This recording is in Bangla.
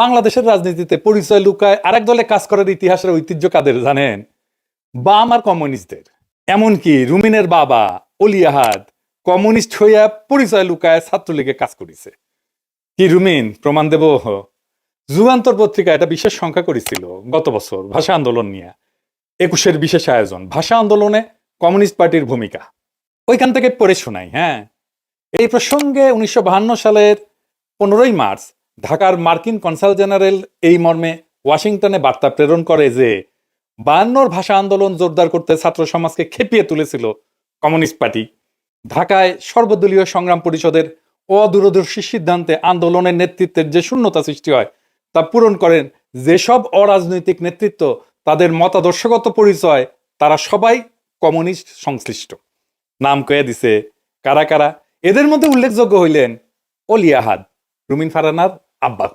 বাংলাদেশের রাজনীতিতে পরিচয় লুকায় আরেক দলে কাজ করার ইতিহাসের ঐতিহ্য কাদের জানেন? বাম আর কমিউনিস্টদের। এমনকি রুমিনের বাবা অলি আহাদ কমিউনিস্ট হইয়া পরিচয় লুকায় ছাত্রলীগে কাজ করেছে। কি রুমিন, প্রমাণ দেব? যুগান্তর পত্রিকা একটা বিশেষ সংখ্যা করেছিল গত বছর, ভাষা আন্দোলন নিয়ে। একুশের বিশেষ আয়োজন, ভাষা আন্দোলনে কমিউনিস্ট পার্টির ভূমিকা। ওইখান থেকে পড়ে শোনাই হ্যাঁ। এই প্রসঙ্গে উনিশশো সালের পনেরোই মার্চ ঢাকার মার্কিন কনসাল জেনারেল এই মর্মে ওয়াশিংটনে বার্তা প্রেরণ করে যে, বায়ান্নর ভাষা আন্দোলন জোরদার করতে ছাত্র সমাজকে খেপিয়ে তুলেছিল কমিউনিস্ট পার্টি। ঢাকায় সর্বদলীয় সংগ্রাম পরিষদের অদূরদর্শী সিদ্ধান্তে আন্দোলনের নেতৃত্বের যে শূন্যতা সৃষ্টি হয়, তা পূরণ করেন যেসব অরাজনৈতিক নেতৃত্ব তাদের মতাদর্শগত পরিচয়, তারা সবাই কমিউনিস্ট সংশ্লিষ্ট। নাম কয়ে দিছে, কারা কারা? এদের মধ্যে উল্লেখযোগ্য হইলেন অলি আহাদ, রুমিন ফারানার আব্বা